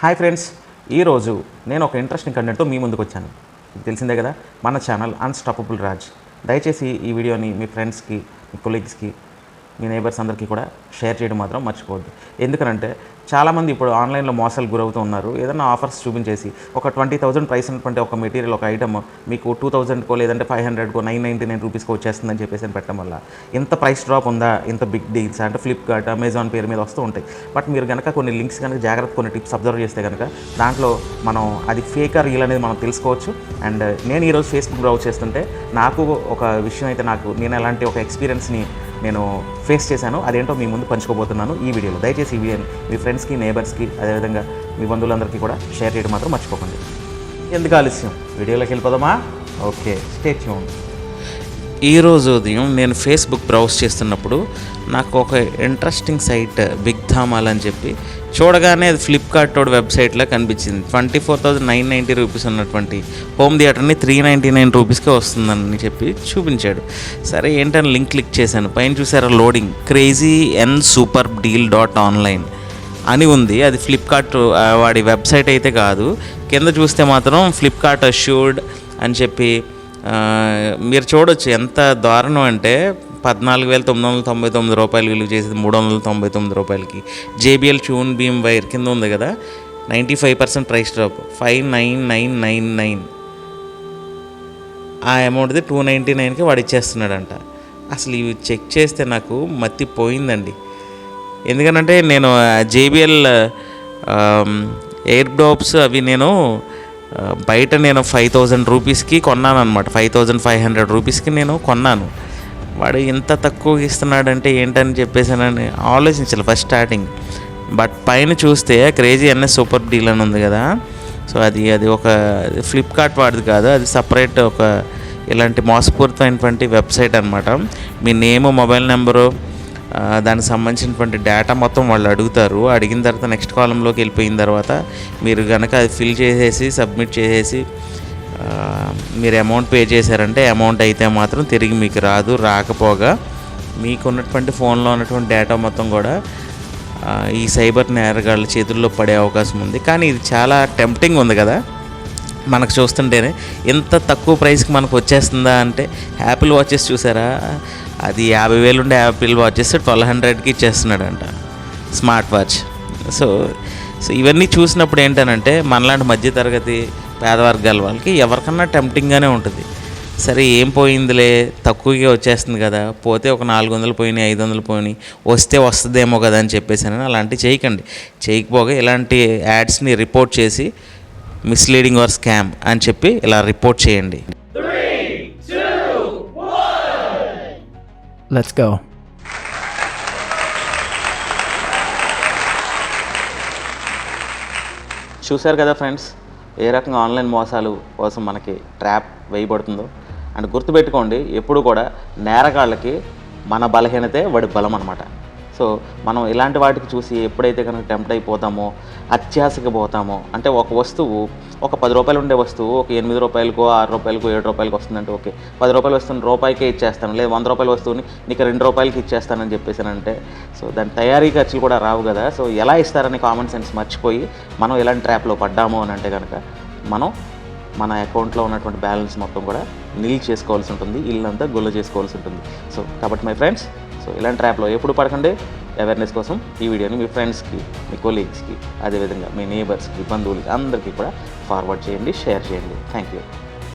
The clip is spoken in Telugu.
హాయ్ ఫ్రెండ్స్ ఈరోజు నేను ఒక ఇంట్రెస్టింగ్ కంటెంట్తో మీ ముందుకు వచ్చాను. మీకు తెలిసిందే కదా మన ఛానల్ అన్స్టాపబుల్ రాజ్ దయచేసి ఈ వీడియోని మీ ఫ్రెండ్స్కి మీ కొలీగ్స్కి మీ నైబర్స్ అందరికీ కూడా షేర్ చేయడం మాత్రం మర్చిపోవద్దు. ఎందుకనంటే చాలామంది ఇప్పుడు ఆన్లైన్లో మోసాలు గురవుతూ ఉన్నారు. ఏదైనా ఆఫర్స్ చూపించేసి ఒక ట్వంటీ థౌసండ్ ప్రైస్ ఉన్నటువంటి ఒక మెటీరియల్ ఒక ఐటమ్ మీకు టూ థౌసండ్కో లేదంటే ఫైవ్ హండ్రెడ్కో నైన్ నైంటీ నైన్ రూపీస్కో వచ్చేస్తుందని చెప్పేసి అని పెట్టడం వల్ల ఇంత ప్రైస్ డ్రాప్ ఉందా? ఇంత బిగ్ డీల్స్ అంటే ఫ్లిప్కార్ట్ అమెజాన్ పేరు మీద వస్తూ ఉంటాయి. బట్ మీరు కనుక కొన్ని లింక్స్ కనుక జాగ్రత్త కొన్ని టిప్స్ అబ్జర్వ్ చేస్తే కనుక దాంట్లో మనం అది ఫేక్ ఆర్ రీల్ అనేది మనం తెలుసుకోవచ్చు. అండ్ నేను ఈరోజు ఫేస్బుక్ బ్రౌజ్ చేస్తుంటే నాకు ఒక విషయం అయితే నాకు నేను ఎలాంటి ఒక ఎక్స్పీరియన్స్ని నేను ఫేస్ చేశాను. అదేంటో మీ ముందు పంచుకోబోతున్నాను ఈ వీడియోలో. దయచేసి ఈ వీడియోని మీ ఫ్రెండ్స్కి నేబర్స్కి అదేవిధంగా మీ బంధువులందరికీ కూడా షేర్ చేయడం మాత్రం మర్చిపోకండి. ఎందుకు ఆలస్యం? వీడియోలోకి వెళ్ళిపోదామా? ఓకే స్టే ట్యూన్ ఈరోజు ఉదయం నేను ఫేస్బుక్ బ్రౌజ్ చేస్తున్నప్పుడు నాకు ఒక ఇంట్రెస్టింగ్ సైట్ బిగ్ ధామాల్ అని చెప్పి చూడగానే అది ఫ్లిప్కార్ట్ తోడు వెబ్సైట్లో కనిపించింది. Twenty four thousand nine ninety rupees ఉన్నటువంటి హోమ్ థియేటర్ని త్రీ నైంటీ నైన్ రూపీస్కే వస్తుందని చెప్పి చూపించాడు. సరే ఏంటని లింక్ క్లిక్ చేశాను. పైన చూసారా loading crazy N super deal dot online అని ఉంది. అది ఫ్లిప్కార్ట్ వాడి వెబ్సైట్ అయితే కాదు. కింద చూస్తే మాత్రం ఫ్లిప్కార్ట్ అష్యూర్డ్ అని చెప్పి మీరు చూడొచ్చు ఎంత దారుణం అంటే పద్నాలుగు వేల తొమ్మిది వందల తొంభై తొమ్మిది రూపాయలు విలువ చేసేది మూడు వందల తొంభై తొమ్మిది రూపాయలకి. జేబిఎల్ ట్యూన్ బీమ్ వైర్ కింద ఉంది కదా? Ninety five percent price drop. Five nine nine nine nine. ఆ అమౌంట్ది టూ నైంటీ నైన్కి వాడు ఇచ్చేస్తున్నాడంట. అసలు ఇవి చెక్ చేస్తే నాకు మత్తి పోయిందండి ఎందుకనంటే నేను జేబిఎల్ ఎయిర్ డ్రాప్స్ అవి నేను బయట నేను ఫైవ్ థౌజండ్ రూపీస్కి కొన్నాను అనమాట ఫైవ్ థౌజండ్ ఫైవ్ హండ్రెడ్ రూపీస్కి నేను కొన్నాను. వాడు ఇంత తక్కువ ఇస్తున్నాడంటే ఏంటని చెప్పేసానని ఆలోచించాలి ఫస్ట్ స్టార్టింగ్. బట్ పైన చూస్తే క్రేజీ ఎన్ఎస్ సూపర్ డీల్ అని ఉంది కదా. సో అది అది ఒక ఫ్లిప్కార్ట్ వాడిది కాదు. అది సపరేట్ ఒక ఇలాంటి మోసపూరితమైనటువంటి వెబ్సైట్ అనమాట మీ నేమ్ మొబైల్ నెంబరు దానికి సంబంధించినటువంటి డేటా మొత్తం వాళ్ళు అడుగుతారు. అడిగిన తర్వాత నెక్స్ట్ కాలంలోకి వెళ్ళిపోయిన తర్వాత మీరు కనుక అది ఫిల్ చేసేసి సబ్మిట్ చేసేసి మీరు అమౌంట్ పే చేశారంటే అమౌంట్ అయితే మాత్రం తిరిగి మీకు రాదు రాకపోగా మీకు ఉన్నటువంటి ఫోన్లో ఉన్నటువంటి డేటా మొత్తం కూడా ఈ సైబర్ నేరగాళ్ళ చేతుల్లో పడే అవకాశం ఉంది. కానీ ఇది చాలా టెంప్టింగ్ ఉంది కదా. మనకు చూస్తుంటేనే ఇంత తక్కువ ప్రైస్కి మనకు వచ్చేస్తుందా అంటే యాపిల్ వాచెస్ చూసారా? అది యాభై వేలు ఉండే యాపిల్ వాచెస్ ట్వెల్వ్ హండ్రెడ్కి ఇచ్చేస్తున్నాడంట. Smart watch. సో సో ఇవన్నీ చూసినప్పుడు ఏంటనంటే మనలాంటి మధ్యతరగతి పేదవర్గాల వాళ్ళకి ఎవరికన్నా టెంప్టింగ్గానే ఉంటుంది. సరే ఏం పోయిందిలే? తక్కువగా వచ్చేస్తుంది కదా. పోతే ఒక నాలుగు వందలు పోయినాయి ఐదు వందలు పోయినాయి వస్తే వస్తుందేమో కదా అని చెప్పేసి అని అలాంటివి చేయకండి. చేయకపోగా ఇలాంటి యాడ్స్ని రిపోర్ట్ చేసి మిస్లీడింగ్ ఆర్ స్కామ్ అని చెప్పి ఇలా రిపోర్ట్ చేయండి. చూశారు కదా ఫ్రెండ్స్ ఏ రకంగా ఆన్లైన్ మోసాలు కోసం మనకి ట్రాప్ వేయబడుతుందో? అండ్ గుర్తుపెట్టుకోండి ఎప్పుడు కూడా నేరగాళ్ళకి మన బలహీనతే వాడి బలం అనమాట సో మనం ఇలాంటి వాటికి చూసి ఎప్పుడైతే కనుక టెంప్ట్ అయిపోతామో అత్యాశకి పోతామో అంటే ఒక వస్తువు ఒక పది రూపాయలు ఉండే వస్తువు ఒక ఎనిమిది రూపాయలకో ఆరు రూపాయలకో ఏడు రూపాయలకి వస్తుందంటే ఓకే. పది రూపాయలు వస్తుంది రూపాయికే ఇచ్చేస్తాను లేదా వంద రూపాయల వస్తువుని నీకు రెండు రూపాయలకి ఇచ్చేస్తానని చెప్పేసానంటే సో దాని తయారీ ఖర్చులు కూడా రావు కదా. సో ఎలా ఇస్తారని కామన్ సెన్స్ మర్చిపోయి మనం ఎలాంటి ట్రాప్లో పడ్డాము అని అంటే కనుక మనం మన అకౌంట్లో ఉన్నటువంటి బ్యాలెన్స్ మొత్తం కూడా నిల్ చేసుకోవాల్సి ఉంటుంది ఇల్లంతా గుల్ల చేసుకోవాల్సి ఉంటుంది. సో కాబట్టి మై ఫ్రెండ్స్ సో ఇలాంటి ట్రాప్లో ఎప్పుడు పడకండి. అవేర్నెస్ కోసం ఈ వీడియోని మీ ఫ్రెండ్స్కి మీ కొలీగ్స్కి అదేవిధంగా మీ నేబర్స్కి బంధువులకి అందరికీ కూడా ఫార్వర్డ్ చేయండి షేర్ చేయండి. Thank you